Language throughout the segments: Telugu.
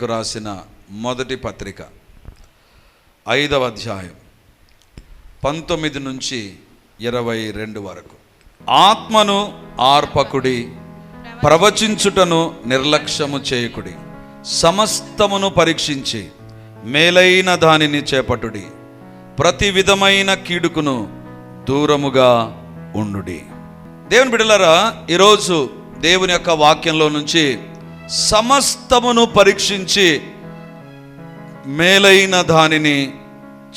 తెస్సలోనికేలకు రాసిన మొదటి పత్రిక ఐదవ అధ్యాయం పంతొమ్మిది నుంచి ఇరవై రెండు వరకు. ఆత్మను ఆర్పకుడి ప్రవచించుటను నిర్లక్ష్యము చేయకుడి సమస్తమును పరీక్షించి మేలైన దానిని చేపట్టుడి ప్రతి విధమైన కీడుకును దూరముగా ఉండుడి. దేవుని బిడలరా ఈరోజు దేవుని యొక్క వాక్యంలో నుంచి సమస్తమును పరీక్షించి మేలైన దానిని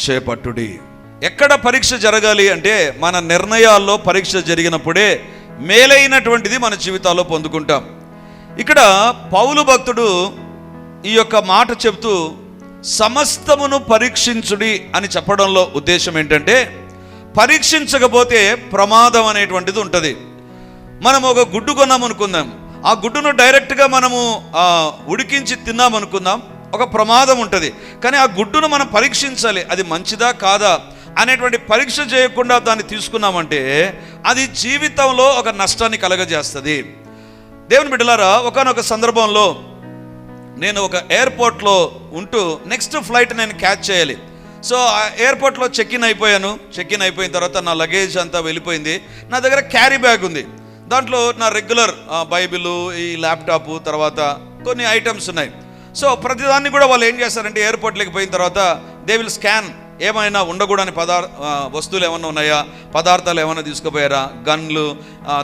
చేపట్టుడి. ఎక్కడ పరీక్ష జరగాలి అంటే మన నిర్ణయాల్లో పరీక్ష జరిగినప్పుడే మేలైనటువంటిది మన జీవితాల్లో పొందుకుంటాం. ఇక్కడ పౌలు భక్తుడు ఈ యొక్క మాట చెబుతూ సమస్తమును పరీక్షించుడి అని చెప్పడంలో ఉద్దేశం ఏంటంటే పరీక్షించకపోతే ప్రమాదం అనేటువంటిది ఉంటుంది. మనం ఒక గుడ్డు కొన్నాం అనుకుందాం. ఆ గుడ్డును డైరెక్ట్గా మనము ఉడికించి తిన్నాం అనుకుందాం. ఒక ప్రమాదం ఉంటుంది. కానీ ఆ గుడ్డును మనం పరీక్షించాలి. అది మంచిదా కాదా అనేటువంటి పరీక్ష చేయకుండా దాన్ని తీసుకున్నామంటే అది జీవితంలో ఒక నష్టాన్ని కలగజేస్తుంది. దేవుని బిడ్డలారా ఒకనొక సందర్భంలో నేను ఒక ఎయిర్పోర్ట్లో ఉంటూ నెక్స్ట్ ఫ్లైట్ నేను క్యాచ్ చేయాలి. సో ఆ ఎయిర్పోర్ట్లో చెక్ ఇన్ అయిపోయాను. చెక్ ఇన్ అయిపోయిన తర్వాత నా లగేజ్ అంతా వెళ్ళిపోయింది. నా దగ్గర క్యారీ బ్యాగ్ ఉంది దాంట్లో నా రెగ్యులర్ బైబిల్ ఈ ల్యాప్టాప్ తర్వాత కొన్ని ఐటమ్స్ ఉన్నాయి. సో ప్రతిదాన్ని కూడా వాళ్ళు ఏం చేస్తారంటే ఎయిర్పోర్ట్లోకి పోయిన తర్వాత దే విల్ స్కాన్ ఏమైనా ఉండకూడని పదార్ వస్తువులు ఏమైనా ఉన్నాయా? పదార్థాలు ఏమైనా తీసుకుపోయారా? గన్లు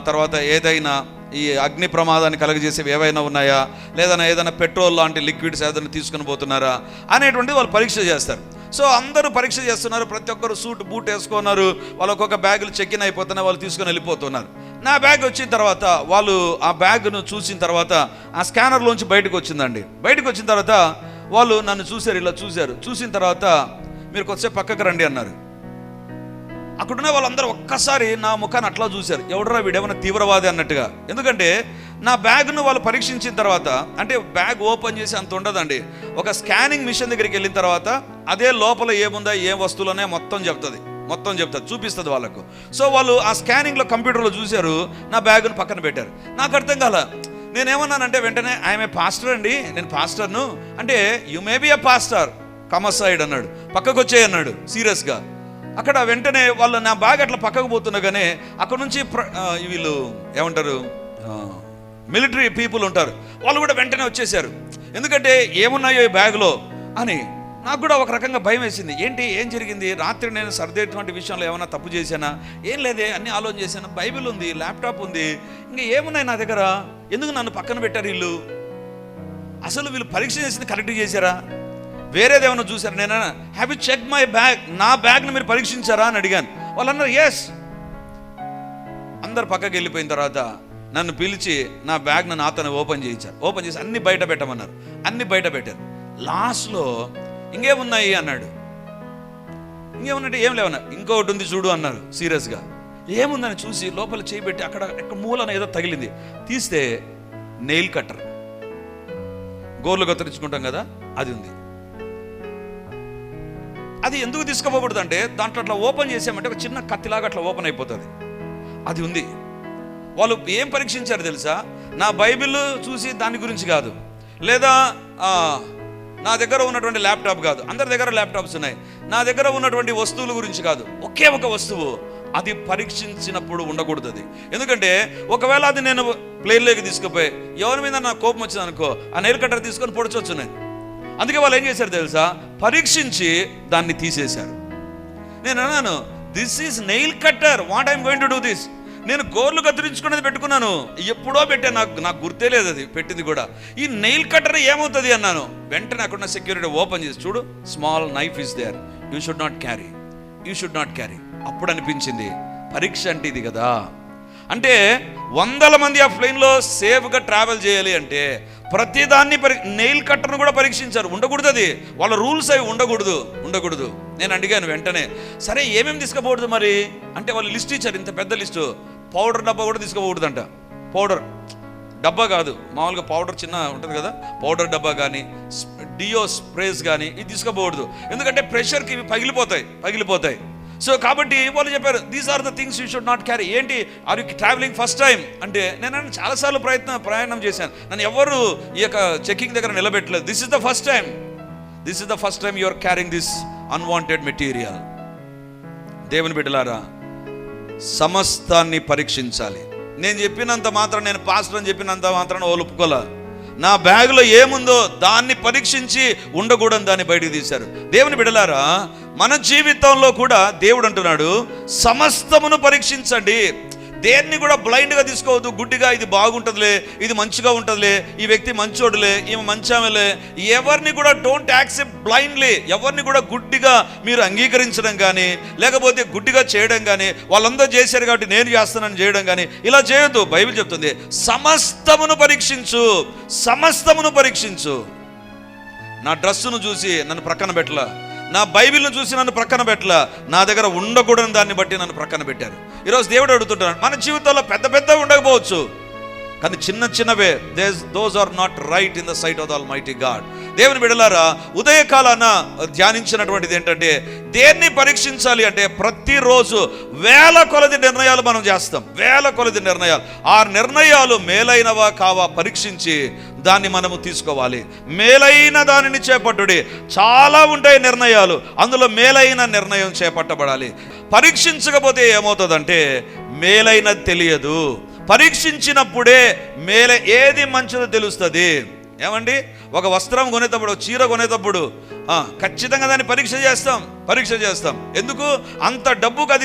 తర్వాత ఏదైనా ఈ అగ్ని ప్రమాదాన్ని కలగజేసేవి ఏవైనా ఉన్నాయా? లేదా ఏదైనా పెట్రోల్ లాంటి లిక్విడ్స్ ఏదైనా తీసుకుని పోతున్నారా? అనేటువంటి వాళ్ళు పరీక్ష చేస్తారు. సో అందరూ పరీక్ష చేస్తున్నారు ప్రతి ఒక్కరు సూట్ బూట్ వేసుకున్నారు వాళ్ళు ఒక్కొక్క బ్యాగులు చెక్ ఇన్ అయిపోతున్నాయి వాళ్ళు తీసుకొని వెళ్ళిపోతున్నారు. నా బ్యాగ్ వచ్చిన తర్వాత వాళ్ళు ఆ బ్యాగ్ను చూసిన తర్వాత ఆ స్కానర్లోంచి బయటకు వచ్చిందండి. బయటకు వచ్చిన తర్వాత వాళ్ళు నన్ను చూశారు ఇలా చూశారు. చూసిన తర్వాత మీరు కొద్దిసేపు పక్కకు రండి అన్నారు. అక్కడున్న వాళ్ళందరూ ఒక్కసారి నా ముఖాన్ని అట్లా చూశారు. ఎవడరా వీడేమైనా తీవ్రవాది అన్నట్టుగా. ఎందుకంటే నా బ్యాగ్ను వాళ్ళు పరీక్షించిన తర్వాత అంటే బ్యాగ్ ఓపెన్ చేసి అంత ఉండదండి. ఒక స్కానింగ్ మిషన్ దగ్గరికి వెళ్ళిన తర్వాత అదే లోపల ఏముందా ఏ వస్తువులనే మొత్తం చెప్తుంది. మొత్తం చెప్తుంది చూపిస్తుంది వాళ్ళకు. సో వాళ్ళు ఆ స్కానింగ్లో కంప్యూటర్లో చూశారు నా బ్యాగ్ను పక్కన పెట్టారు. నాకు అర్థం కాల నేనేమన్నానంటే వెంటనే ఐఎమ్ ఏ పాస్టర్ అండి నేను పాస్టర్ను. అంటే you may be a pastor. Come aside అన్నాడు. పక్కకు వచ్చేయి అన్నాడు సీరియస్గా. అక్కడ వెంటనే వాళ్ళు నా బ్యాగ్ అట్లా పక్కకు పోతుండగానే అక్కడ నుంచి ప్ర- వీళ్ళు ఏమంటారు? మిలిటరీ పీపుల్ ఉంటారు. వాళ్ళు కూడా వెంటనే వచ్చేసారు ఎందుకంటే ఏమున్నాయో ఈ బ్యాగ్లో అని నాకు కూడా ఒక రకంగా భయం వేసింది. ఏంటి? ఏం జరిగింది? రాత్రి నేను సర్దేటువంటి విషయంలో ఏమైనా తప్పు చేశానా? ఏం లేదే అన్ని ఆలోచన చేశాను. బైబిల్ ఉంది ల్యాప్టాప్ ఉంది. ఇంకా ఏమున్నాయి నా దగ్గర? ఎందుకు నన్ను పక్కన పెట్టారు వీళ్ళు? అసలు వీళ్ళు పరీక్ష చేసింది కరెక్ట్ చేశారా? వేరేది ఏమైనా చూసారా నేను? Have you check my bag నా బ్యాగ్ని మీరు పరీక్షించారా? అని అడిగాను. వాళ్ళు అన్నారు ఎస్ అందరు పక్కకి వెళ్ళిపోయిన తర్వాత నన్ను పిలిచి నా బ్యాగ్ను నాతోనే ఓపెన్ చేయించారు. ఓపెన్ చేసి అన్ని బయట పెట్టమన్నారు. అన్ని బయట పెట్టారు. లాస్ట్లో ఇంకేమున్నాయి అన్నాడు. ఇంకేమున్నట్టు ఏం లేవన్నా ఇంకొకటి ఉంది చూడు అన్నారు సీరియస్గా. ఏముందని చూసి లోపల చేయి పెట్టి అక్కడ ఎక్కడ మూలన ఏదో తగిలింది. తీస్తే నెయిల్ కట్టర్. గోర్లు కత్తిరించుకుంటాం కదా అది ఉంది. అది ఎందుకు తీసుకోపోకూడదు అంటే దాంట్లో అట్లా ఓపెన్ చేసామంటే ఒక చిన్న కత్తిలాగా అట్లా ఓపెన్ అయిపోతుంది. అది ఉంది. వాళ్ళు ఏం పరీక్షించారు తెలుసా? నా బైబిల్ చూసి దాని గురించి కాదు. లేదా నా దగ్గర ఉన్నటువంటి ల్యాప్టాప్ కాదు. అందరి దగ్గర ల్యాప్టాప్స్ ఉన్నాయి. నా దగ్గర ఉన్నటువంటి వస్తువుల గురించి కాదు. ఒకే ఒక వస్తువు అది పరీక్షించినప్పుడు ఉండకూడదు అది ఎందుకంటే ఒకవేళ అది నేను ప్లేన్లోకి తీసుకుపోయి ఎవరి మీద నా కోపం వచ్చింది అనుకో ఆ నెయిల్ కట్టర్ తీసుకొని పొడచవచ్చు నేను. అందుకే వాళ్ళు ఏం చేశారు తెలుసా? పరీక్షించి దాన్ని తీసేశారు. నేను అన్నాను this is nail cutter what I'm going to do this నేను గోర్లు కత్తిరించుకునేది పెట్టుకున్నాను. ఎప్పుడో పెట్టాను. నాకు నాకు గుర్తే లేదు అది పెట్టింది కూడా. ఈ నెయిల్ కట్టర్ ఏమవుతుంది అన్నాను. వెంటనే అక్కడ సెక్యూరిటీ ఓపెన్ చేసి చూడు small knife is there you should not carry you should not carry అప్పుడు అనిపించింది. పరీక్ష అంటే ఇది కదా. అంటే వందల మంది ఆ ప్లేన్లో సేఫ్గా ట్రావెల్ చేయాలి అంటే ప్రతిదాన్ని పరి నెయిల్ కట్టర్ను కూడా పరీక్షించారు. ఉండకూడదు అది. వాళ్ళ రూల్స్ అవి ఉండకూడదు. ఉండకూడదు. నేను అడిగాను వెంటనే సరే ఏమేమి తీసుకోకూడదు మరి? అంటే వాళ్ళు లిస్ట్ ఇచ్చారు ఇంత పెద్ద లిస్టు. పౌడర్ డబ్బా కూడా తీసుకోకూడదంట పౌడర్ డబ్బా కాదు. మామూలుగా పౌడర్ చిన్న ఉంటుంది కదా? పౌడర్ డబ్బా కానీ డియో స్ప్రేస్ కానీ ఇది తీసుకోకూడదు ఎందుకంటే ప్రెషర్కి ఇవి పగిలిపోతాయి పగిలిపోతాయి. సో కాబట్టి వాళ్ళు చెప్పారు these are the things you should not carry ఏంటి? Are you travelling first time అంటే నేను చాలాసార్లు ప్రయత్నం ప్రయాణం చేశాను. నన్ను ఎవరు ఈ యొక్క చెకింగ్ దగ్గర నిలబెట్టలేదు. This is the first time this is the first time you are carrying this unwanted material దేవుని బిడ్డలారా సమస్తాన్ని పరీక్షించాలి. నేను చెప్పినంత మాత్రం నేను పాస్టర్ అని చెప్పినంత మాత్రం ఒలుపుకోలే నా బ్యాగులో ఏముందో దాన్ని పరీక్షించి ఉండకూడని దాన్ని బయటికి తీశారు. దేవుని బిడలారా మన జీవితంలో కూడా దేవుడు అంటున్నాడు సమస్తమును పరీక్షించండి దేన్ని కూడా బ్లైండ్గా తీసుకోవద్దు గుడ్డిగా ఇది బాగుంటుందిలే ఇది మంచిగా ఉంటుందిలే ఈ వ్యక్తి మంచోడులే ఈమె మంచామెలే. ఎవరిని కూడా డోంట్ యాక్సెప్ట్ బ్లైండ్లీ ఎవరిని కూడా గుడ్డిగా మీరు అంగీకరించడం కానీ లేకపోతే గుడ్డిగా చేయడం కానీ వాళ్ళందరూ చేశారు కాబట్టి నేను చేస్తానని చేయడం కానీ ఇలా చేయొద్దు. బైబిల్ చెప్తుంది సమస్తమును పరీక్షించు సమస్తమును పరీక్షించు. నా డ్రెస్సును చూసి నన్ను ప్రక్కన పెట్టలా నా బైబిల్ను చూసి నన్ను ప్రక్కన పెట్టలా నా దగ్గర ఉండకూడని దాన్ని బట్టి నన్ను ప్రక్కన పెట్టారు. ఈరోజు దేవుడు అడుగుతుంటాడు మన జీవితంలో పెద్ద పెద్ద ఉండకపోవచ్చు. కానీ చిన్న చిన్నవే. These those are not right in the sight of the almighty God దేవుని బిడలారా ఉదయకాలాన ధ్యానించినటువంటిది ఏంటంటే దేన్ని పరీక్షించాలి అంటే ప్రతిరోజు వేల కొలది నిర్ణయాలు మనం చేస్తాం. వేల కొలది నిర్ణయాలు. ఆ నిర్ణయాలు మేలైనవా కావా పరీక్షించి దాన్ని మనము తీసుకోవాలి. మేలైన దానిని చేపట్టుడి. చాలా ఉంటాయి నిర్ణయాలు. అందులో మేలైన నిర్ణయం చేపట్టబడాలి. పరీక్షించకపోతే ఏమవుతుందంటే మేలైనది తెలియదు. పరీక్షించినప్పుడే మేలే ఏది మంచిదో తెలుస్తుంది. ఏమండి? ఒక వస్త్రం కొనేటప్పుడు ఒక చీర కొనేటప్పుడు ఖచ్చితంగా దాన్ని పరీక్ష చేస్తాం పరీక్ష చేస్తాం. ఎందుకు? అంత డబ్బుకు అది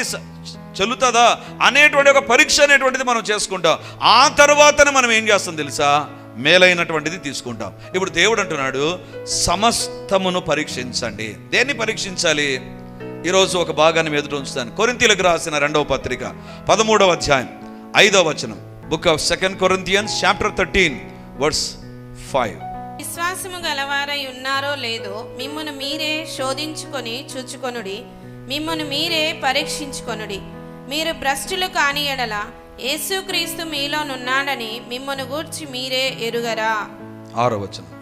చెల్లుతుందా? అనేటువంటి ఒక పరీక్ష అనేటువంటిది మనం చేసుకుంటాం. ఆ తర్వాతనే మనం ఏం చేస్తాం తెలుసా? మేలైనటువంటిది తీసుకుంటాం. ఇప్పుడు దేవుడు అంటున్నాడు సమస్తమును పరీక్షించండి. దేన్ని పరీక్షించాలి? ఈరోజు ఒక భాగాన్ని మీద ఉంచుతాను. కొరింతీలకు రాసిన రెండవ పత్రిక పదమూడవ అధ్యాయం. ఐదవ వచనం. Book of second Corinthians chapter thirteen verse five విశ్వాసము గలవారై ఉన్నారో లేదో మిమ్మును మీరే శోధించుకొని చూచుకొనుడి మిమ్మును మీరే పరీక్షించుకొనుడి. మీరు భ్రష్టులు కాని ఎడల యేసుక్రీస్తు మీలోనున్నాడని మిమ్మును గూర్చి మీరే ఎరుగరా. ఆరో వచనం.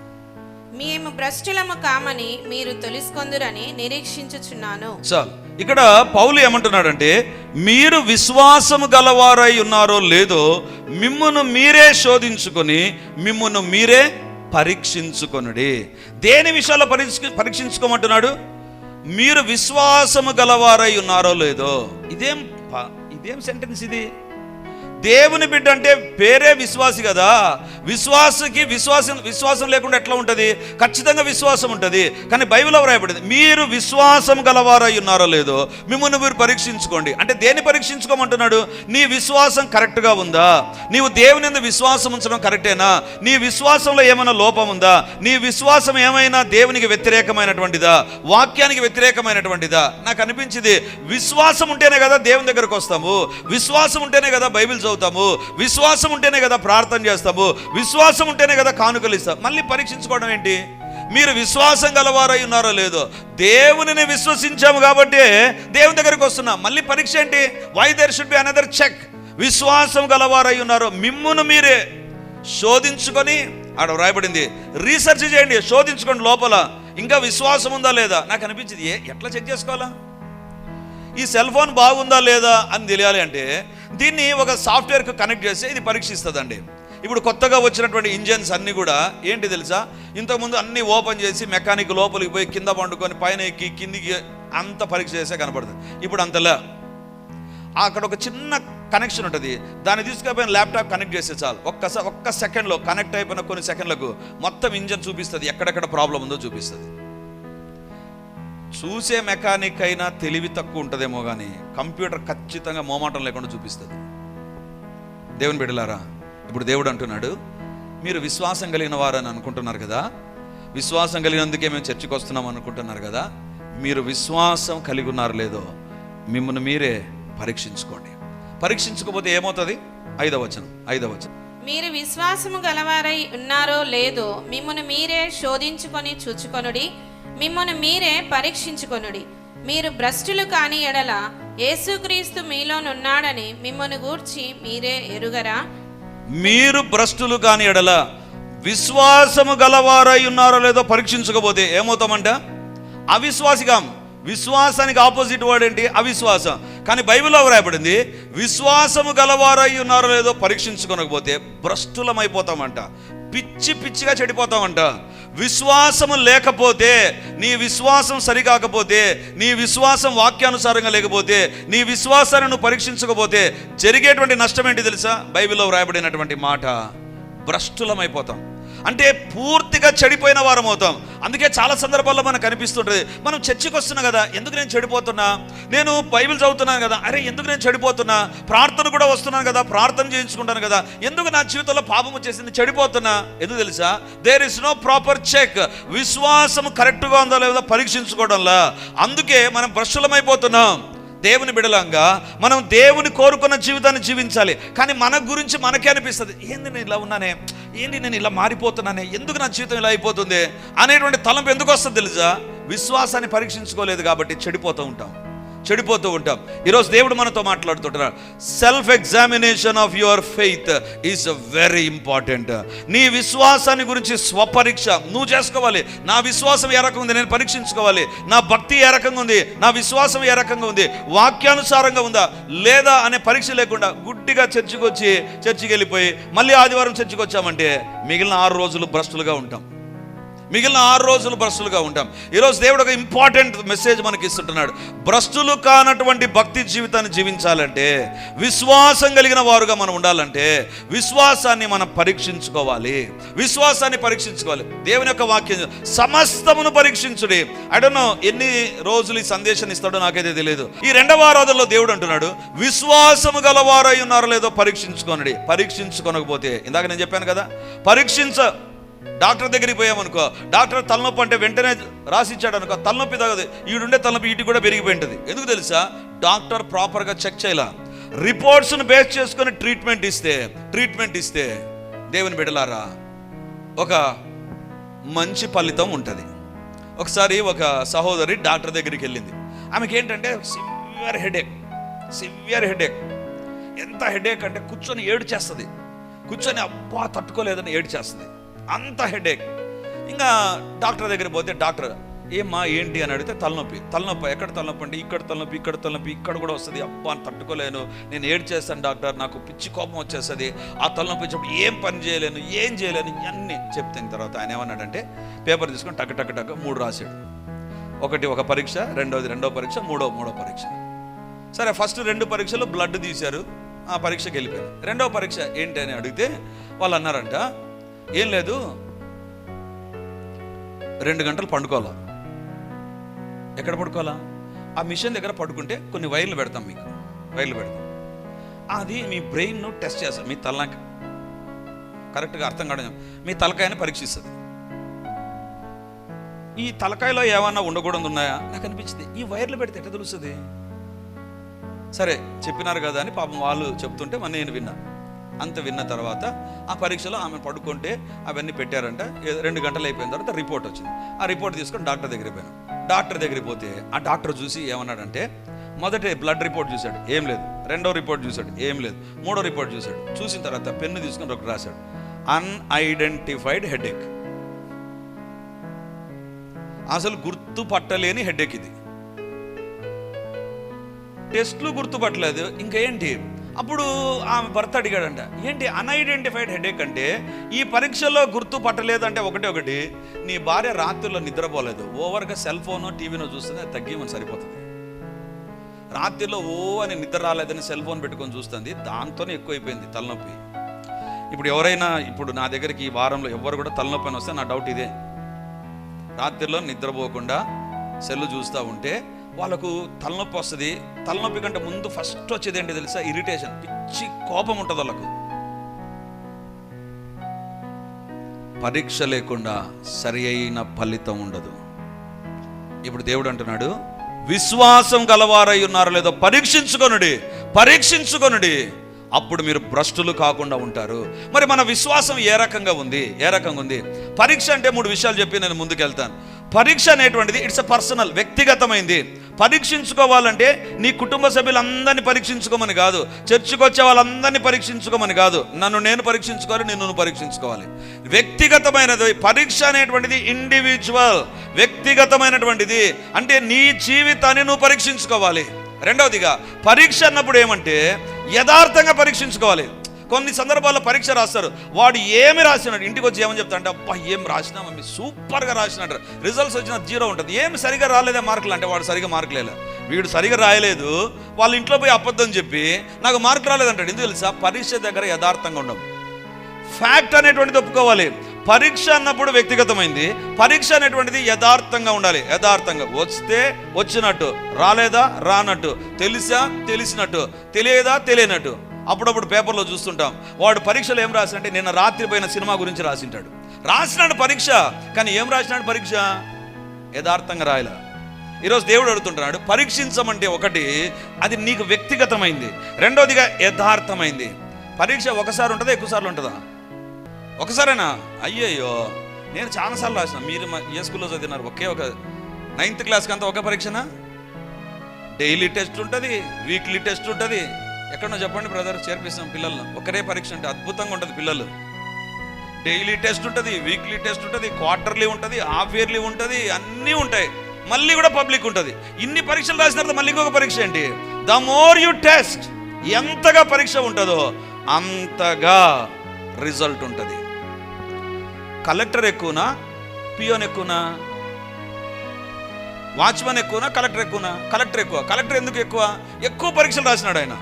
మేము భ్రష్టులము కామని మీరు తెలుసుకొందురని నిరీక్షించుచున్నాను. చాలు ఇక్కడ పౌలు ఏమంటున్నాడంటే మీరు విశ్వాసము గలవారై ఉన్నారో లేదో మిమ్మును మీరే శోధించుకొని మిమ్మును మీరే పరీక్షించుకొనుడి. దేని విషయాల్లో పరీక్ష పరీక్షించుకోమంటున్నాడు? మీరు విశ్వాసము గలవారై ఉన్నారో లేదో. ఇదేం ఇదేం సెంటెన్స్ ఇది? దేవుని బిడ్డ అంటే పేరే విశ్వాసి కదా. విశ్వాసకి విశ్వాసం విశ్వాసం లేకుండా ఎట్లా ఉంటుంది? ఖచ్చితంగా విశ్వాసం ఉంటుంది. కానీ బైబిల్లో వ్రాయబడింది మీరు విశ్వాసం గలవారై ఉన్నారో లేదో మిమ్మల్ని మీరు పరీక్షించుకోండి. అంటే దేన్ని పరీక్షించుకోమంటున్నాడు? నీ విశ్వాసం కరెక్ట్గా ఉందా? నీవు దేవుని మీద విశ్వాసం ఉంచడం కరెక్టేనా? నీ విశ్వాసంలో ఏమైనా లోపం ఉందా? నీ విశ్వాసం ఏమైనా దేవునికి వ్యతిరేకమైనటువంటిదా? వాక్యానికి వ్యతిరేకమైనటువంటిదా? నాకు అనిపించింది. విశ్వాసం ఉంటేనే కదా దేవుని దగ్గరకు వస్తాము. విశ్వాసం ఉంటేనే కదా బైబిల్ అవుతాము. విశ్వాసం ఉంటేనే కదా ప్రార్థన చేస్తాము. విశ్వాసం ఉంటేనే కదా కానుకలు ఇస్తాం మళ్ళీ పరీక్షించుకోవడం ఏంటి? మీరు విశ్వాసం గలవారై ఉన్నారో లేదో. దేవునిని విశ్వసించాము కాబట్టి దేవుని దగ్గరికి వస్తున్నాం. మళ్ళీ పరీక్ష ఏంటి? Why there should be another check విశ్వాసం గలవారై ఉన్నారో మిమ్మును మీరే శోధించుకొని ఆడ వ్రాయబడింది రీసెర్చ్ చేయండి శోధించుకోండి లోపల. ఇంకా విశ్వాసం ఉందా లేదా? నాకు అనిపించింది ఏ ఎట్లా చెక్ చేసుకోవాలా? ఈ సెల్ ఫోన్ బాగుందా లేదా అని తెలియాలి అంటే దీన్ని ఒక సాఫ్ట్వేర్కి కనెక్ట్ చేస్తే ఇది పరీక్షిస్తుందండి. ఇప్పుడు కొత్తగా వచ్చినటువంటి ఇంజన్స్ అన్నీ కూడా ఏంటి తెలుసా? ఇంతకుముందు అన్నీ ఓపెన్ చేసి మెకానిక్ లోపలికి పోయి కింద పండుకొని పైన ఎక్కి కిందికి అంత పరీక్ష చేస్తే కనపడుతుంది ఇప్పుడు అంతలా అక్కడ ఒక చిన్న కనెక్షన్ ఉంటుంది. దాన్ని తీసుకుపోయిన ల్యాప్టాప్ కనెక్ట్ చేస్తే చాలు. ఒక్కసారి ఒక్క సెకండ్లో కనెక్ట్ అయిపోయిన కొన్ని సెకండ్లకు మొత్తం ఇంజన్ చూపిస్తుంది. ఎక్కడెక్కడ ప్రాబ్లం ఉందో చూపిస్తుంది. చూసే మెకానిక్ అయినా తెలివి తక్కువ ఉంటుందేమో కానీ కంప్యూటర్ ఖచ్చితంగా మోమాటం లేకుండా చూపిస్తుంది. దేవుని బిడ్డలారా ఇప్పుడు దేవుడు అంటున్నాడు మీరు విశ్వాసం కలిగిన వారని అనుకుంటున్నారు కదా విశ్వాసం కలిగినందుకే మేము చర్చకు వస్తున్నాం అనుకుంటున్నారు కదా మీరు విశ్వాసం కలిగి ఉన్నారు లేదో మిమ్మల్ని మీరే పరీక్షించుకోండి. పరీక్షించకపోతే ఏమవుతుంది? ఐదవ వచనం ఐదవ వచనం. మీరు విశ్వాసము గలవారై ఉన్నారో లేదో మిమ్మల్ని మీరే శోధించుకొని చూచుకొనుడి మిమ్మల్ని మీరే పరీక్షించుకొనుడి. మీరు భ్రష్టులు కాని ఎడల యేసుక్రీస్తు మీలోనున్నాడని మిమ్మల్ని గూర్చి మీరే ఎరుగరా? మీరు భ్రష్టులు కాని ఎడల విశ్వాసము గలవారై ఉన్నారో లేదో పరీక్షించకపోతే ఏమవుతామంట? అవిశ్వాసిగాం. విశ్వాసానికి ఆపోజిట్ వర్డ్ ఏంటి అవిశ్వాసం. కానీ బైబిల్లో వ్రాయబడింది విశ్వాసము గలవారై ఉన్నారో లేదో పరీక్షించుకోనకపోతే భ్రష్టులమైపోతామంట. పిచ్చి పిచ్చిగా చెడిపోతామంట. విశ్వాసము లేకపోతే నీ విశ్వాసం సరికాకపోతే నీ విశ్వాసం వాక్యానుసారంగా లేకపోతే నీ విశ్వాసాన్ని నువ్వు పరీక్షించకపోతే జరిగేటువంటి నష్టం ఏంటి తెలుసా? బైబిల్లో వ్రాయబడినటువంటి మాట భ్రష్టులమైపోతాం. అంటే పూర్తిగా చెడిపోయిన వారం అవుతాం. అందుకే చాలా సందర్భాల్లో మనకు కనిపిస్తుంటుంది మనం చర్చికి వస్తున్నాం కదా ఎందుకు నేను చెడిపోతున్నా? నేను బైబిల్ చదువుతున్నాను కదా అరే ఎందుకు నేను చెడిపోతున్నా? ప్రార్థన కూడా వస్తున్నాను కదా ప్రార్థన చేయించుకుంటాను కదా ఎందుకు నా జీవితంలో పాపం వచ్చేసింది చెడిపోతున్నా? ఎందుకు తెలుసా? There is no proper check విశ్వాసం కరెక్ట్గా ఉందో లేదో పరీక్షించుకోవడంలా. అందుకే మనం భ్రష్టులమైపోతున్నాం. దేవుని బిడలంగా మనం దేవుని కోరుకున్న జీవితాన్ని జీవించాలి. కానీ మన గురించి మనకే అనిపిస్తుంది ఏంది నేను ఇలా ఉన్నానే? ఏంటి నేను ఇలా మారిపోతున్నానే? ఎందుకు నా జీవితం ఇలా అయిపోతుంది? అనేటువంటి తలంపు ఎందుకు వస్తుంది తెలుసా? విశ్వాసాన్ని పరీక్షించుకోలేదు కాబట్టి చెడిపోతూ ఉంటాం. చెడిపోతూ ఉంటాం. ఈరోజు దేవుడు మనతో మాట్లాడుతుంటున్నాడు. Self examination of your faith is very important నీ విశ్వాసాన్ని గురించి స్వపరీక్ష నువ్వు చేసుకోవాలి. నా విశ్వాసం ఏ రకంగా ఉంది? నేను పరీక్షించుకోవాలి. నా భక్తి ఏ రకంగా ఉంది? నా విశ్వాసం ఏ రకంగా ఉంది? వాక్యానుసారంగా ఉందా? లేదా అనే పరీక్ష లేకుండా గుడ్డిగా చర్చికి వచ్చి చర్చికి వెళ్ళిపోయి మళ్ళీ ఆదివారం చర్చికి వచ్చామంటే మిగిలిన ఆరు రోజులు భ్రష్టులుగా ఉంటాం. మిగిలిన ఆరు రోజులు భ్రష్టులుగా ఉంటాం. ఈరోజు దేవుడు ఒక ఇంపార్టెంట్ మెసేజ్ మనకి ఇస్తుంటున్నాడు. భ్రష్టులు కానటువంటి భక్తి జీవితాన్ని జీవించాలంటే విశ్వాసం కలిగిన వారుగా మనం ఉండాలంటే విశ్వాసాన్ని మనం పరీక్షించుకోవాలి. విశ్వాసాన్ని పరీక్షించుకోవాలి. దేవుని యొక్క వాక్యం సమస్తమును పరీక్షించుడి. అడనో ఎన్ని రోజులు ఈ సందేశాన్ని ఇస్తాడో నాకైతే తెలియదు ఈ రెండవ ఆరాధనలో దేవుడు అంటున్నాడు విశ్వాసము గలవారై ఉన్నారో లేదో పరీక్షించుకోనడి. పరీక్షించుకోనకపోతే ఇందాక నేను చెప్పాను కదా పరీక్షించ డాక్టర్ దగ్గరికి పోయామనుకో డాక్టర్ తలనొప్పి అంటే వెంటనే రాసిచ్చాడు అనుకో తలనొప్పి తగదు ఈడుండే తలనొప్పి ఇటు కూడా పెరిగిపోయింటుంది. ఎందుకు తెలుసా? డాక్టర్ ప్రాపర్గా చెక్ చేయాల. రిపోర్ట్స్ను బేస్ చేసుకొని ట్రీట్మెంట్ ఇస్తే ట్రీట్మెంట్ ఇస్తే దేవుని బిడలారా ఒక మంచి ఫలితం ఉంటుంది. ఒకసారి ఒక సహోదరి డాక్టర్ దగ్గరికి వెళ్ళింది. ఆమెకి ఏంటంటే సివియర్ హెడేక్ సివియర్ హెడేక్. ఎంత హెడేక్ అంటే కూర్చొని ఏడు చేస్తుంది కూర్చొని అబ్బా తట్టుకోలేదని ఏడు చేస్తుంది అంత హెడేక్. ఇంకా డాక్టర్ దగ్గర పోతే డాక్టర్ ఏమ్మా ఏంటి? అని అడిగితే తలనొప్పి. తలనొప్పి ఎక్కడ తలనొప్పి అంటే ఇక్కడ తలనొప్పి ఇక్కడ తలనొప్పి ఇక్కడ కూడా వస్తుంది. అబ్బా అని తట్టుకోలేను. నేను ఏడు చేస్తాను డాక్టర్. నాకు పిచ్చి కోపం వచ్చేస్తుంది. ఆ తలనొప్పి వచ్చినప్పుడు ఏం పని చేయలేను ఏం చేయలేను ఇవన్నీ చెప్తాను తర్వాత ఆయన ఏమన్నాడంటే పేపర్ తీసుకొని టక్ టక్ టక్ మూడు రాశాడు. ఒకటి ఒక పరీక్ష రెండోది రెండో పరీక్ష మూడో మూడో పరీక్ష. సరే ఫస్ట్ రెండు పరీక్షలు బ్లడ్ తీశారు. ఆ పరీక్షకి వెళ్ళిపోయారు. రెండవ పరీక్ష ఏంటి అని అడిగితే వాళ్ళు అన్నారంట ఏం లేదు. రెండు గంటలు పండుకోవాలా? ఎక్కడ పడుకోవాలా? ఆ మిషన్ దగ్గర పడుకుంటే కొన్ని వైర్లు పెడతాం మీకు. వైర్లు పెడతాం. అది మీ బ్రెయిన్ను టెస్ట్ చేస్తాం మీ తలనాక కరెక్ట్గా అర్థం కావడం మీ తలకాయని పరీక్షిస్తుంది. ఈ తలకాయలో ఏమన్నా ఉండకూడదు ఉన్నాయా? నాకు అనిపించింది. ఈ వైర్లు పెడితే ఎట్లా తెలుస్తుంది? సరే చెప్పినారు కదా అని పాపం వాళ్ళు చెప్తుంటే మన నేను విన్నా. అంత విన్న తర్వాత ఆ పరీక్షలో ఆమె పడుకుంటే అవన్నీ పెట్టారంట. రెండు గంటలు అయిపోయిన తర్వాత రిపోర్ట్ వచ్చింది. ఆ రిపోర్ట్ తీసుకొని డాక్టర్ దగ్గరికి పోయాను. డాక్టర్ దగ్గరికి పోతే ఆ డాక్టర్ చూసి ఏమన్నాడంటే మొదటి బ్లడ్ రిపోర్ట్ చూశాడు ఏం లేదు. రెండో రిపోర్ట్ చూశాడు ఏం లేదు. మూడో రిపోర్ట్ చూశాడు. చూసిన తర్వాత పెన్ను తీసుకుని ఒకటి రాశాడు. అన్ఐడెంటిఫైడ్ హెడేక్ అసలు గుర్తుపట్టలేని హెడేక్ ఇది. టెస్ట్లు గుర్తుపట్టలేదు. ఇంకా ఏంటి అప్పుడు ఆమె భర్త అడిగాడంట ఏంటి అన్ఐడెంటిఫైడ్ హెడేక్ అంటే ఈ పరీక్షలో గుర్తుపట్టలేదంటే ఒకటే ఒకటి నీ భార్య రాత్రిలో నిద్రపోలేదు ఓవర్గా సెల్ ఫోనో టీవీనో చూస్తుంది తగ్గిమని సరిపోతుంది. రాత్రిలో ఓ అని నిద్ర రాలేదని సెల్ ఫోన్ పెట్టుకొని చూస్తుంది దాంతోనే ఎక్కువైపోయింది తలనొప్పి. ఇప్పుడు ఎవరైనా ఇప్పుడు నా దగ్గరికి ఈ వారంలో ఎవరు కూడా తలనొప్పి అని వస్తే నా డౌట్ ఇదే. రాత్రిలో నిద్రపోకుండా సెల్లు చూస్తూ ఉంటే వాళ్ళకు తలనొప్పి వస్తుంది. తలనొప్పి కంటే ముందు ఫస్ట్ వచ్చేది ఏంటి తెలుసా? ఇరిటేషన్ పిచ్చి కోపం ఉంటుంది వాళ్ళకు. పరీక్ష లేకుండా సరి అయిన ఫలితం ఉండదు. ఇప్పుడు దేవుడు అంటున్నాడు విశ్వాసం గలవారై ఉన్నారో లేదో పరీక్షించుకొనుడి పరీక్షించుకొనుడి. అప్పుడు మీరు భ్రష్టులు కాకుండా ఉంటారు. మరి మన విశ్వాసం ఏ రకంగా ఉంది? ఏ రకంగా ఉంది? పరీక్ష అంటే మూడు విషయాలు చెప్పి నేను ముందుకెళ్తాను. పరీక్ష అనేటువంటిది ఇట్స్ అ పర్సనల్ వ్యక్తిగతమైంది. పరీక్షించుకోవాలంటే నీ కుటుంబ సభ్యులందరినీ పరీక్షించుకోమని కాదు. చర్చికి వచ్చే వాళ్ళందరినీ పరీక్షించుకోమని కాదు. నన్ను నేను పరీక్షించుకోవాలి నిన్ను నువ్వు పరీక్షించుకోవాలి. వ్యక్తిగతమైనది పరీక్ష అనేటువంటిది ఇండివిజువల్ వ్యక్తిగతమైనటువంటిది. అంటే నీ జీవితాన్ని నువ్వు పరీక్షించుకోవాలి. రెండవదిగా పరీక్ష అన్నప్పుడు ఏమంటే యథార్థంగా పరీక్షించుకోవాలి. కొన్ని సందర్భాల్లో పరీక్ష రాస్తారు. వాడు ఏమి రాసినాడు? ఇంటికి వచ్చి ఏమని చెప్తా అంటే అబ్బా ఏం రాసినా మమ్మీ సూపర్గా రాసినాడు. రిజల్ట్స్ వచ్చిన జీరో ఉంటుంది. ఏమి సరిగా రాలేదే మార్కులు అంటే వాడు సరిగా మార్కులు వీడు సరిగా రాయలేదు. వాళ్ళ ఇంట్లో పోయి అబద్ధం చెప్పి నాకు మార్కు రాలేదంటాడు. ఎందుకు తెలుసా? పరీక్ష దగ్గర యథార్థంగా ఉండవు ఫ్యాక్ట్ అనేటువంటిది ఒప్పుకోవాలి. పరీక్ష అన్నప్పుడు వ్యక్తిగతమైంది. పరీక్ష అనేటువంటిది యథార్థంగా ఉండాలి. యథార్థంగా. వస్తే వచ్చినట్టు. రాలేదా? రానట్టు. తెలుసా? తెలిసినట్టు. తెలియదా? తెలియనట్టు. అప్పుడప్పుడు పేపర్లో చూస్తుంటాం. వాడు పరీక్షలు ఏం రాసినంటే నిన్న రాత్రి పోయిన సినిమా గురించి రాసింటాడు. రాసినాడు పరీక్ష కానీ ఏం రాసినాడు పరీక్ష? యథార్థంగా రాయలా. ఈరోజు దేవుడు అడుగుతుంటున్నాడు పరీక్షించమంటే ఒకటి అది నీకు వ్యక్తిగతమైంది. రెండోదిగా యథార్థమైంది. పరీక్ష ఒకసారి ఉంటుందా ఎక్కువసార్లు ఉంటుందా? ఒకసారేనా? అయ్యయ్యో. నేను చాలాసార్లు రాసిన. మీరు మా- ఏ స్కూల్లో చదివినారు? ఒకే ఒక నైన్త్ క్లాస్కి అంతా ఒక పరీక్షనా? డైలీ టెస్ట్ ఉంటుంది వీక్లీ టెస్ట్ ఉంటుంది. ఎక్కడో చెప్పండి బ్రదర్ చేర్పిస్తాం పిల్లలను. ఒకరే పరీక్ష అంటే అద్భుతంగా ఉంటుంది పిల్లలు. డైలీ టెస్ట్ ఉంటుంది వీక్లీ టెస్ట్ ఉంటుంది క్వార్టర్లీ ఉంటుంది హాఫ్ ఇయర్లీ ఉంటుంది అన్నీ ఉంటాయి. మళ్ళీ కూడా పబ్లిక్ ఉంటుంది. ఇన్ని పరీక్షలు రాసిన తర్వాత మళ్ళీ ఇంకొక పరీక్ష ఏంటి? ద మోర్ యు టెస్ట్ ఎంతగా పరీక్ష ఉంటుందో అంతగా రిజల్ట్ ఉంటుంది. కలెక్టర్ ఎక్కువనా? పియోన్ ఎక్కువనా? వాచ్మెన్ ఎక్కువనా? కలెక్టర్ ఎక్కువనా? కలెక్టర్ ఎక్కువ. కలెక్టర్ ఎందుకు ఎక్కువ? ఎక్కువ పరీక్షలు రాసినాడు ఆయన.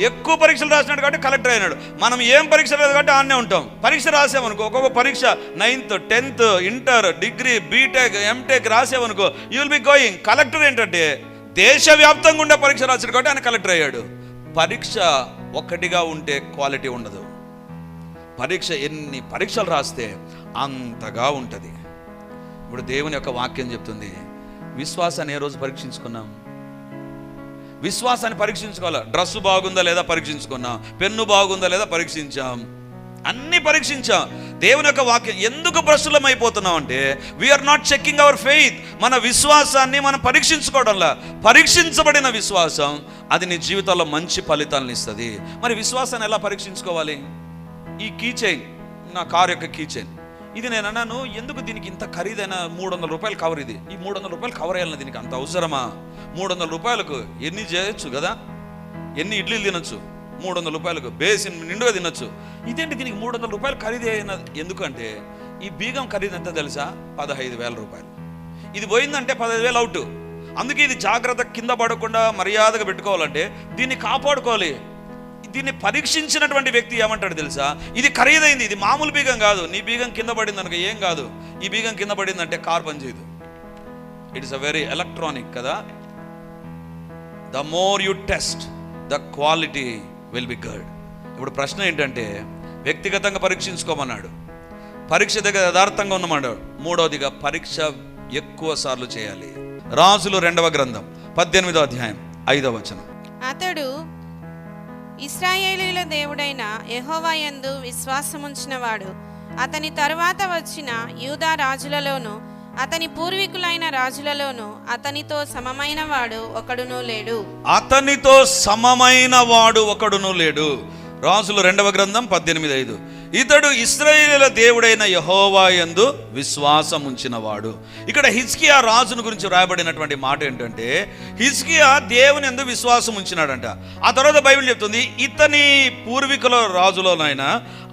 ఎక్కువ పరీక్షలు రాసినాడు కాబట్టి కలెక్టర్ అయినాడు. మనం ఏం పరీక్ష లేదు కాబట్టి ఆడనే ఉంటాం. పరీక్ష రాసామనుకో ఒక్కొక్క పరీక్ష ninth tenth inter degree BTech MTech రాసామనుకో you will be going collector ఏంటంటే దేశవ్యాప్తంగా ఉండే పరీక్ష రాశాడు కాబట్టి ఆయన కలెక్టర్ అయ్యాడు. పరీక్ష ఒక్కటిగా ఉంటే క్వాలిటీ ఉండదు. పరీక్ష ఎన్ని పరీక్షలు రాస్తే అంతగా ఉంటుంది. ఇప్పుడు దేవుని యొక్క వాక్యం చెప్తుంది. విశ్వాసాన్ని ఏ రోజు పరీక్షించుకున్నాం? విశ్వాసాన్ని పరీక్షించుకోవాలి. డ్రెస్ బాగుందా లేదా పరీక్షించుకున్నాం పెన్ను బాగుందా లేదా పరీక్షించాం. అన్ని పరీక్షించాం. దేవుని యొక్క వాక్యం ఎందుకు భ్రష్టులం అయిపోతున్నాం అంటే we are not checking our faith మన విశ్వాసాన్ని మనం పరీక్షించుకోవడంలా. పరీక్షించబడిన విశ్వాసం అది నీ జీవితంలో మంచి ఫలితాలను ఇస్తుంది. మరి విశ్వాసాన్ని ఎలా పరీక్షించుకోవాలి? ఈ కీ చైన్ నా కార్ యొక్క కీ చైన్ ఇది నేను అన్నాను ఎందుకు దీనికి ఇంత ఖరీదైన మూడు వందల రూపాయలు కవర్ ఇది? ఈ మూడు వందల రూపాయలు కవర్ అయ్యాలని దీనికి అంత అవసరమా? మూడు వందల రూపాయలకు ఎన్ని చేయొచ్చు కదా? ఎన్ని ఇడ్లీలు తినొచ్చు? మూడు వందల రూపాయలకు బేసిన్ నిండుగా తినొచ్చు. ఇదేంటి దీనికి మూడు వందల రూపాయలు ఖరీదైన ఎందుకంటే ఈ బీగం ఖరీదు ఎంత తెలుసా? పదహైదు వేల రూపాయలు. ఇది పోయిందంటే పదహైదు వేలు అవుట్. అందుకే ఇది జాగ్రత్త కింద పడకుండా మర్యాదగా పెట్టుకోవాలంటే దీన్ని కాపాడుకోవాలి. దీన్ని పరీక్షించినటువంటి వ్యక్తి ఏమంటాడు తెలుసా? ఇది ఖరీదైంది ఇది మామూలు బీగం కాదు. నీ బీగం కింద పడింది అనుక ఏం కాదు. ఈ బీగం కింద పడిందంటే కార్ పనిచేయదు it is a very electronic కదా? The more you test the quality will be guard ఇప్పుడు ప్రశ్న ఏంటంటే వ్యక్తిగతంగా పరీక్షించుకోమన్నాడు. పరీక్ష దగ్గర యథార్థంగా ఉన్నమాడు మూడవదిగా పరీక్ష ఎక్కువ సార్లు చేయాలి. రాజులు రెండవ గ్రంథం పద్దెనిమిదో అధ్యాయం ఐదవ వచనం. అతడు ఇస్రాయేలీల దేవుడైన యహోవాయందు విశ్వాసముంచినవాడు. అతని తరువాత వచ్చిన యూదా రాజులలోనూ అతని పూర్వీకులైన రాజులలోనూ అతనితో సమమైన వాడు ఒకడునూ లేడు. అతనితో సమమైన వాడు ఒకడునూ లేడు. రాజులు రెండవ గ్రంథం పద్దెనిమిది ఐదు. ఇతడు ఇస్రాయేల దేవుడైన యహోవా ఎందు విశ్వాసం ఉంచినవాడు ఇక్కడ హిజ్కియా రాజును గురించి వ్రాయబడినటువంటి మాట ఏంటంటే హిజ్కియా దేవుని ఎందు విశ్వాసం ఉంచినాడంట ఆ తర్వాత బైబిల్ చెప్తుంది ఇతని పూర్వీకుల రాజులోనైనా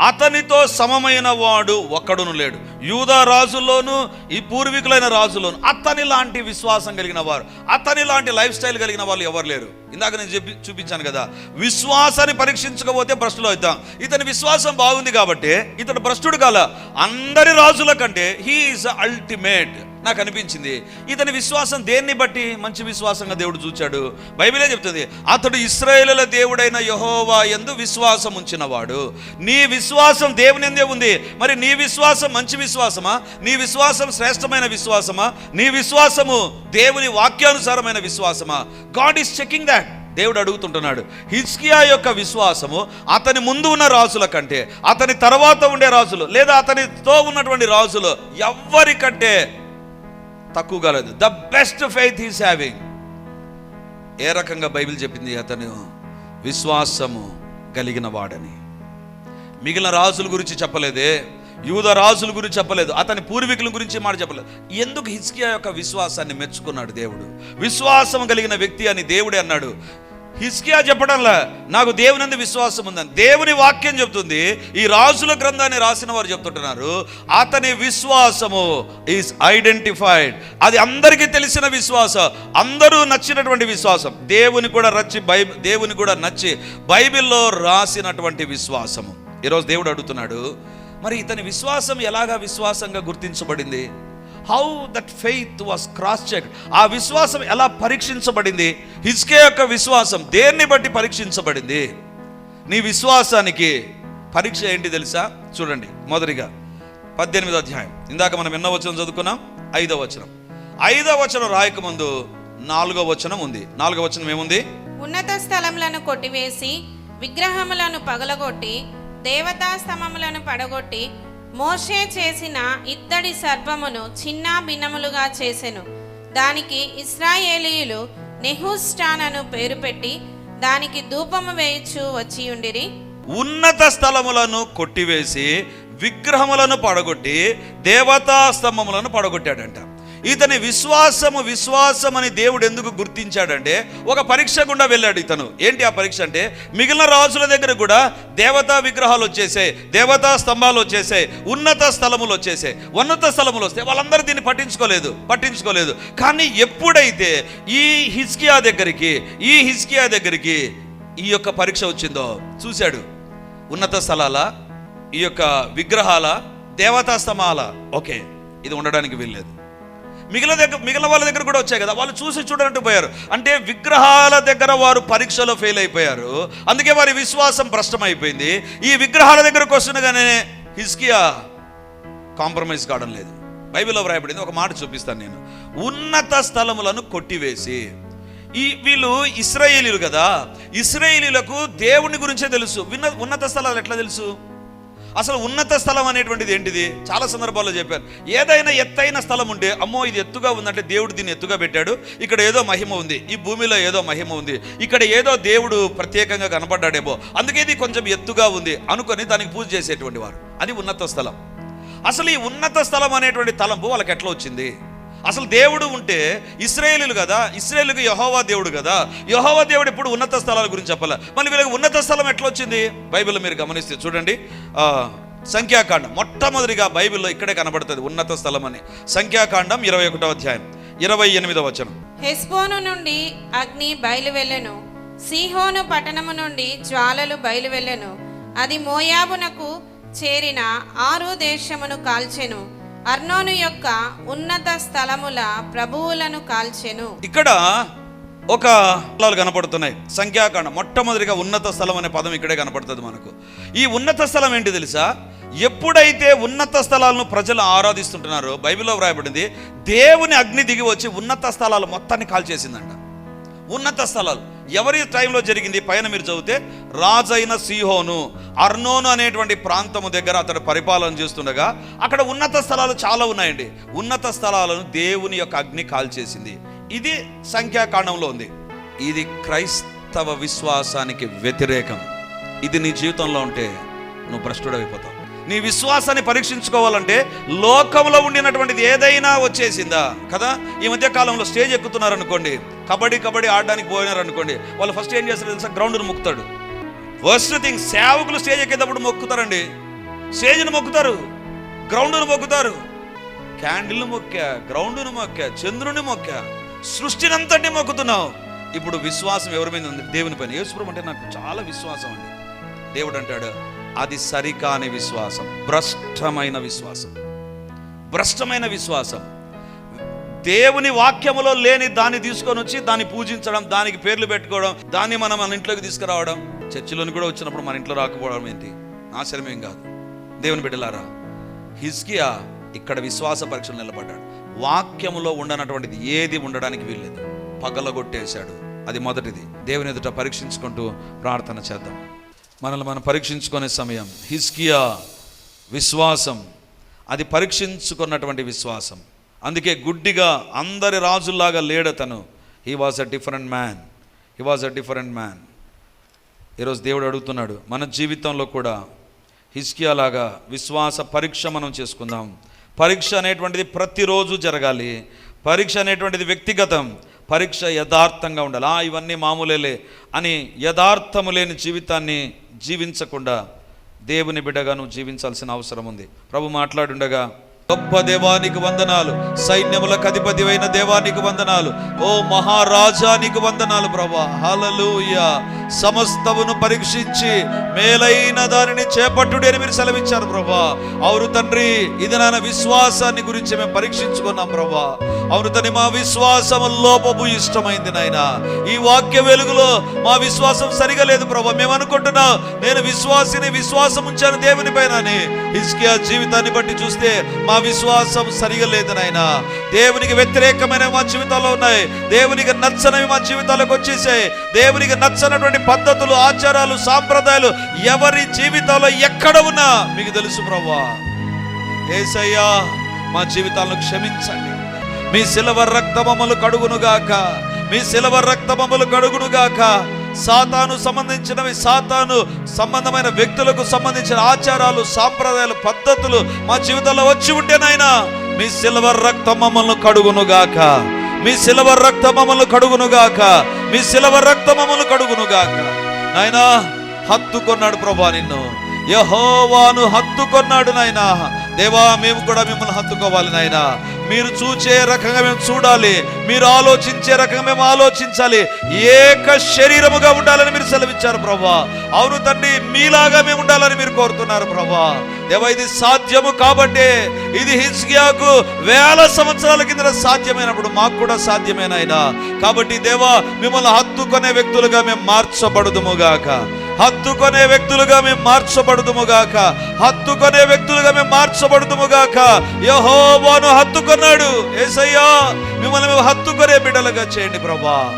అతనితో సమమైన వాడు ఒక్కడును లేడు. యూదా రాజుల్లోను ఈ పూర్వీకులైన రాజులోను అతని లాంటి విశ్వాసం కలిగిన వారు అతని లాంటి లైఫ్ స్టైల్ కలిగిన వాళ్ళు ఎవరు లేరు. ఇందాక నేను చెప్పి చూపించాను కదా విశ్వాసాన్ని పరీక్షించకపోతే భ్రష్టులు అవుతాం ఇతని విశ్వాసం బాగుంది కాబట్టి ఇతడు భ్రష్టుడు కాల అందరి రాజుల కంటే హీఈస్ అల్టిమేట్ నాకు అనిపించింది. ఇతని విశ్వాసం దేన్ని బట్టి? మంచి విశ్వాసంగా దేవుడు చూచాడు. బైబిలే చెప్తుంది అతడు ఇస్రాయేలుల దేవుడైన యహోవా ఎందు విశ్వాసం ఉంచినవాడు. నీ విశ్వాసం దేవుని ఎందే ఉంది? మరి నీ విశ్వాసం మంచి విశ్వాసమా? నీ విశ్వాసం శ్రేష్టమైన విశ్వాసమా? నీ విశ్వాసము దేవుని వాక్యానుసారమైన విశ్వాసమా? గాడ్ ఈస్ చెకింగ్ దాట్ దేవుడు అడుగుతుంటున్నాడు హిజ్కియా యొక్క విశ్వాసము అతని ముందు ఉన్న రాజుల కంటే అతని తర్వాత ఉండే రాజులు లేదా అతనితో ఉన్నటువంటి రాజులు ఎవ్వరికంటే తక్కువ కాలేదు. The best faith is having ఏ రకంగా బైబిల్ చెప్పింది? అతను విశ్వాసము కలిగిన వాడని. మిగిలిన రాజుల గురించి చెప్పలేదే? యూద రాజుల గురించి చెప్పలేదు అతని పూర్వీకుల గురించి మాట చెప్పలేదు. ఎందుకు హిస్కియా యొక్క విశ్వాసాన్ని మెచ్చుకున్నాడు దేవుడు? విశ్వాసం కలిగిన వ్యక్తి అని దేవుడే అన్నాడు. హిస్కియా చెప్పడంలా నాకు దేవునందు విశ్వాసం ఉందని. దేవుని వాక్యం చెబుతుంది ఈ రాజుల గ్రంథాన్ని రాసిన వారు చెప్తుంటున్నారు అతని విశ్వాసము ఈస్ ఐడెంటిఫైడ్ అది అందరికీ తెలిసిన విశ్వాసం అందరూ నచ్చినటువంటి విశ్వాసం. దేవుని కూడా రచ్చి బై దేవుని కూడా నచ్చి బైబిల్లో రాసినటువంటి విశ్వాసము. ఈరోజు దేవుడు అడుగుతున్నాడు మరి ఇతని విశ్వాసం ఎలాగా విశ్వాసంగా గుర్తించబడింది? How that faith was cross check ఆ విశ్వాసం ఎలా పరీక్షించబడింది? హిజ్కే యొక్క విశ్వాసం దేన్ని బట్టి పరీక్షించబడింది? నీ విశ్వాసానికి పరీక్ష ఏంటి తెలుసా? చూడండి మొదటిగా పద్దెనిమిదో అధ్యాయం. ఇందాక మనం ఎన్నో వచనం చదువుకున్నాం? ఐదో వచనం. ఐదో వచనం రాయకముందు నాలుగో వచనం ఉంది. నాలుగో వచనం ఏముంది? ఉన్నత స్థలములను కొట్టివేసి విగ్రహములను పగలగొట్టి దేవతా స్తంభములను పడగొట్టి మోషే చేసిన ఇత్తడి సర్పమును చిన్న భిన్నములుగా చేసెను. దానికి ఇస్రాయేలీయులు నెహుస్టానను పేరు పెట్టి దానికి ధూపము వేయచ్చు వచ్చి ఉండిరి. ఉన్నత స్థలములను కొట్టివేసి విగ్రహములను పడగొట్టి దేవతా స్తంభములను పడగొట్టాడంట. ఇతని విశ్వాసము విశ్వాసం అని దేవుడు ఎందుకు గుర్తించాడంటే ఒక పరీక్ష గుండా వెళ్ళాడు ఇతను. ఏంటి ఆ పరీక్ష అంటే మిగిలిన రాజుల దగ్గర కూడా దేవతా విగ్రహాలు వచ్చేసాయి దేవతా స్తంభాలు వచ్చేసాయి ఉన్నత స్థలములు వచ్చేసాయి. ఉన్నత స్థలములు వస్తే వాళ్ళందరూ దీన్ని పట్టించుకోలేదు పట్టించుకోలేదు. కానీ ఎప్పుడైతే ఈ హిస్కియా దగ్గరికి ఈ హిస్కియా దగ్గరికి ఈ యొక్క పరీక్ష వచ్చిందో చూశాడు. ఉన్నత స్థలాల ఈ యొక్క విగ్రహాల దేవతా స్తంభాల. ఓకే ఇది ఉండడానికి వీల్లేదు. మిగిలిన దగ్గర మిగిలిన వాళ్ళ దగ్గర కూడా వచ్చాయి కదా. వాళ్ళు చూసి చూడనట్టు పోయారు. అంటే విగ్రహాల దగ్గర వారు పరీక్షలో ఫెయిల్ అయిపోయారు. అందుకే వారి విశ్వాసం భ్రష్టమైపోయింది. ఈ విగ్రహాల దగ్గరకు వస్తుండగానే హిస్కియా కాంప్రమైజ్ కావడం లేదు. బైబిల్లో వ్రాయబడింది. ఒక మాట చూపిస్తాను నేను. ఉన్నత స్థలములను కొట్టివేసి. ఈ వీళ్ళు ఇస్రాయేలీలు కదా. ఇస్రాయేలీలకు దేవుని గురించే తెలుసు. విన్న ఉన్నత స్థలాలు ఎట్లా తెలుసు? అసలు ఉన్నత స్థలం అనేటువంటిది ఏంటిది? చాలా సందర్భాల్లో చెప్పారు. ఏదైనా ఎత్తైన స్థలం ఉంటే అమ్మో ఇది ఎత్తుగా ఉందంటే దేవుడు దీన్ని ఎత్తుగా పెట్టాడు. ఇక్కడ ఏదో మహిమ ఉంది. ఈ భూమిలో ఏదో మహిమ ఉంది. ఇక్కడ ఏదో దేవుడు ప్రత్యేకంగా కనపడ్డాడేమో. అందుకే ఇది కొంచెం ఎత్తుగా ఉంది అనుకొని దానికి పూజ చేసేటువంటి వారు. అది ఉన్నత స్థలం. అసలు ఈ ఉన్నత స్థలం అనేటువంటి తలంపు వాళ్ళకి ఎట్లా వచ్చింది? అసలు దేవుడు ఉంటే ఇస్రాయేలీలు కదా ఇస్రాయేలుకి యహోవా దేవుడు కదా. యహోవా దేవుడు ఇప్పుడు ఉన్నత స్థలాల గురించి చెప్పాలి? మళ్ళీ వీళ్ళకి ఉన్నత స్థలం ఎట్లా వచ్చింది బైబిల్లో మీరు గమనిస్తే చూడండి. సంఖ్యాకాండం. మొట్టమొదటిగా బైబిల్లో ఇక్కడే కనబడుతుంది ఉన్నత స్థలం అని. సంఖ్యాకాండం ఇరవై ఒకటో అధ్యాయం. ఇరవై ఎనిమిదో వచనం. హెస్బోను నుండి అగ్ని బయలువెళ్ళెను. సిహోను పట్టణము నుండి జ్వాలలు బయలువెళ్ళెను. అది మోయాబునకు చేరిన ఆరు దేశమును కాల్చెను. అర్నోను యొక్క ఉన్నత స్థలముల ప్రభువులను కాల్చెను. ఇక్కడ ఒక స్థలాలు కనపడుతున్నాయి. సంఖ్యాకాండం మొట్టమొదటిగా ఉన్నత స్థలం అనే పదం ఇక్కడే కనపడుతుంది మనకు. ఈ ఉన్నత స్థలం ఏంటి తెలుసా? ఎప్పుడైతే ఉన్నత స్థలాలను ప్రజలు ఆరాధిస్తుంటున్నారో బైబిల్లో వ్రాయబడింది దేవుని అగ్ని దిగి వచ్చి ఉన్నత స్థలాలు మొత్తాన్ని కాల్చేసిందంట. ఉన్నత స్థలాలు. ఎవరి టైంలో జరిగింది పైన మీరు చదివితే రాజైన సీహోను అర్నోను అనేటువంటి ప్రాంతము దగ్గర అతడు పరిపాలన చేస్తుండగా అక్కడ ఉన్నత స్థలాలు చాలా ఉన్నాయండి. ఉన్నత స్థలాలను దేవుని యొక్క అగ్ని కాల్చేసింది. ఇది సంఖ్యాకాండంలో ఉంది. ఇది క్రైస్తవ విశ్వాసానికి వ్యతిరేకం. ఇది నీ జీవితంలో ఉంటే నువ్వు భ్రష్టుడైపోతావు నీ విశ్వాసాన్ని పరీక్షించుకోవాలంటే లోకంలో ఉండినటువంటిది ఏదైనా వచ్చేసిందా? కదా? ఈ మధ్య కాలంలో స్టేజ్ ఎక్కుతున్నారనుకోండి కబడ్డీ కబడ్డీ ఆడడానికి పోయినారు అనుకోండి వాళ్ళు ఫస్ట్ ఏం చేస్తారు తెలుసా? గ్రౌండ్ను మొక్కుతాడు. ఫస్ట్ థింగ్ సేవకులు స్టేజ్ ఎక్కేటప్పుడు మొక్కుతారండి. స్టేజ్ను మొక్కుతారు. గ్రౌండ్ను మొక్కుతారు. క్యాండిల్ను మొక్కా గ్రౌండ్ను మొక్కా చంద్రుని మొక్కా సృష్టినంతటి మొక్కుతున్నావు. ఇప్పుడు విశ్వాసం ఎవరి మీద ఉంది? దేవుని పైన. యేసుప్రభు అంటే నాకు చాలా విశ్వాసం అండి. దేవుడు అంటాడు అది సరికాని విశ్వాసం భ్రష్టమైన విశ్వాసం. భ్రష్టమైన విశ్వాసం. దేవుని వాక్యములో లేని దాన్ని తీసుకొని వచ్చి దాన్ని పూజించడం దానికి పేర్లు పెట్టుకోవడం దాన్ని మనం మన ఇంట్లోకి తీసుకురావడం. చర్చిలోని కూడా వచ్చినప్పుడు మన ఇంట్లో రాకపోవడం ఏంటి? ఆశ్చర్యమేం కాదు. దేవుని బిడ్డలారా హిజ్కియా ఇక్కడ విశ్వాస పరీక్షలు నిలబడ్డాడు. వాక్యములో ఉండనటువంటిది ఏది ఉండడానికి వీల్లేదు. పగలగొట్టేశాడు. అది మొదటిది. దేవుని ఎదుట పరీక్షించుకుంటూ ప్రార్థన చేద్దాం. మనల్ని మనం పరీక్షించుకునే సమయం హిస్కియా విశ్వాసం అది పరీక్షించుకున్నటువంటి విశ్వాసం. అందుకే గుడ్డిగా అందరి రాజుల్లాగా లేడతను he was a different man he was a different man ఈరోజు దేవుడు అడుగుతున్నాడు మన జీవితంలో కూడా హిస్కియా లాగా విశ్వాస పరీక్ష మనం చేసుకుందాం. పరీక్ష అనేటువంటిది ప్రతిరోజు జరగాలి. పరీక్ష అనేటువంటిది వ్యక్తిగతం. పరీక్ష యథార్థంగా ఉండాలి. ఆ ఇవన్నీ మామూలేలే అని యథార్థము లేని జీవితాన్ని జీవించకుండా దేవుని బిడ్డగా నువ్వు జీవించాల్సిన అవసరం ఉంది. ప్రభు మాట్లాడుండగా గొప్ప దేవానికి వందనాలు. సైన్యములకు అధిపతి అయిన దేవానికి వందనాలు. ఓ మహారాజానికి వందనాలు ప్రభా. హలలుయ సమస్తమును పరీక్షించి మేలైన దానిని చేపట్టుడి అని మీరు సెలవిచ్చారు ప్రభా. అవును తండ్రి ఇది నాన్న విశ్వాసాన్ని గురించి మేము పరీక్షించుకున్నాం ప్రభా. అవును తండ్రి మా విశ్వాసము లోపము ఇష్టమైంది నాయన. ఈ వాక్య వెలుగులో మా విశ్వాసం సరిగా లేదు ప్రభా. మేము అనుకుంటున్నాం నేను విశ్వాసిని విశ్వాసం ఉంచాను దేవుని పైన అని. హిస్కియా జీవితాన్ని బట్టి చూస్తే మా విశ్వాసం సరిగా లేదు నాయన. దేవునికి వ్యతిరేకమైన మా జీవితాల్లో ఉన్నాయి. దేవునికి నచ్చనివి మా జీవితాలకు వచ్చేసాయి. దేవునికి నచ్చనటువంటి పద్ధతులు ఆచారాలు సాంప్రదాయాలు ఎవరి జీవితాల్లో ఎక్కడ ఉన్నా మీకు తెలుసు ప్రభా ఏసయ్యా మా జీవితాలను క్షమించండి. మీ సిలవ రక్తమములు కడుగునుగాక. మీ సిలవ రక్తమములు కడుగునుగాక. సాతాను సంబంధించినవి సాతాను సంబంధమైన వ్యక్తులకు సంబంధించిన ఆచారాలు సాంప్రదాయాలు పద్ధతులు మా జీవితంలో వచ్చి ఉంటే నాయనా మీ సిల్వర్ రక్తం మమ్మల్ని కడుగునుగాక. మీ సిల్వర్ రక్తం మమ్మల్ని కడుగునుగాక. మీ సిల్వర్ రక్తం మమ్మల్ని కడుగునుగాక. నాయనా హత్తుకొన్నాడు ప్రభా నిన్ను. యహోవాను హత్తుకొన్నాడు నాయనా. దేవా మేము కూడా మిమ్మల్ని హత్తుకోవాలి నాయనా. మీరు చూచే రకంగా మేము చూడాలి. మీరు ఆలోచించే రకంగా మేము ఆలోచించాలి. ఏక శరీరముగా ఉండాలని మీరు సెలవిచ్చారు ప్రభా. అవును తండ్రి మీలాగా మేము ఉండాలని మీరు కోరుతున్నారు ప్రభా. దేవా ఇది సాధ్యము కాబట్టే ఇది హిజ్కియాకు వేల సంవత్సరాల కింద సాధ్యమైనప్పుడు మాకు కూడా సాధ్యమేనాయనా కాబట్టి దేవా మిమ్మల్ని హత్తుకునే వ్యక్తులుగా మేము మార్చబడదుముగాక హత్తుకొనే వ్యక్తులుగా మేము మార్చబడుదుముగాక. హత్తుకొనే వ్యక్తులుగా మేము మార్చబడుదుముగాక. యహోవాను హత్తుకున్నాడు. ఏసయ్యా మిమ్మల్ని మేము హత్తుకొనే బిడ్డలుగా చేయండి ప్రభా.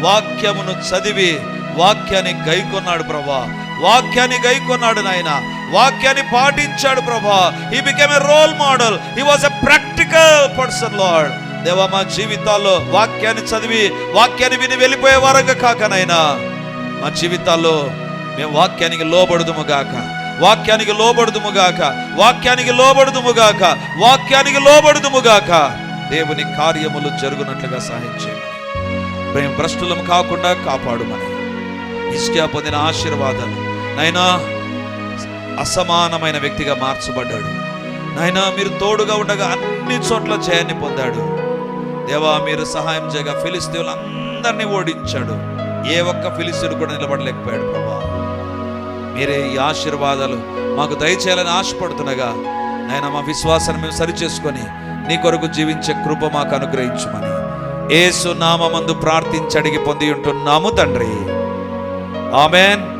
వాక్యమును చదివి వాక్యాన్ని గైకొన్నాడు ప్రభా. వాక్యాన్ని గైకొన్నాడు నాయన. వాక్యాన్ని పాటించాడు ప్రభా. He became a role model he was a practical person Lord దేవా మా జీవితాల్లో వాక్యాన్ని చదివి వాక్యాన్ని విని వెళ్ళిపోయే వారంగా కాకనైనా మా జీవితాల్లో మేము వాక్యానికి లోబడుదుముగాక వాక్యానికి లోబడుదుముగాక వాక్యానికి లోబడుదుముగాక వాక్యానికి లోబడుదుముగాక దేవుని కార్యములు జరుగునట్లుగా సహాయం చేయమని. మేము భ్రష్టులం కాకుండా కాపాడుమని. ఇష్ట పొందిన ఆశీర్వాదాలు. నైనా అసమానమైన వ్యక్తిగా మార్చబడ్డాడు. నాయనా మీరు తోడుగా ఉండగా అన్ని చోట్ల జయాన్ని పొందాడు. దేవా మీరు సహాయం చేయగా ఫిలిస్తీన్లందరినీ ఓడించాడు. ఏ ఒక్క ఫిలిస్తీన్ కూడా నిలబడలేకపోయాడు ప్రభా. మీరే ఈ ఆశీర్వాదాలు మాకు దయచేయాలని ఆశపడుతుండగా నాయన మా విశ్వాసాన్ని మేము సరిచేసుకొని నీ కొరకు జీవించే కృప మాకు అనుగ్రహించమని ఏసు నామందు ప్రార్థించి అడిగి పొంది ఉంటున్నాము తండ్రి. ఆమెన్.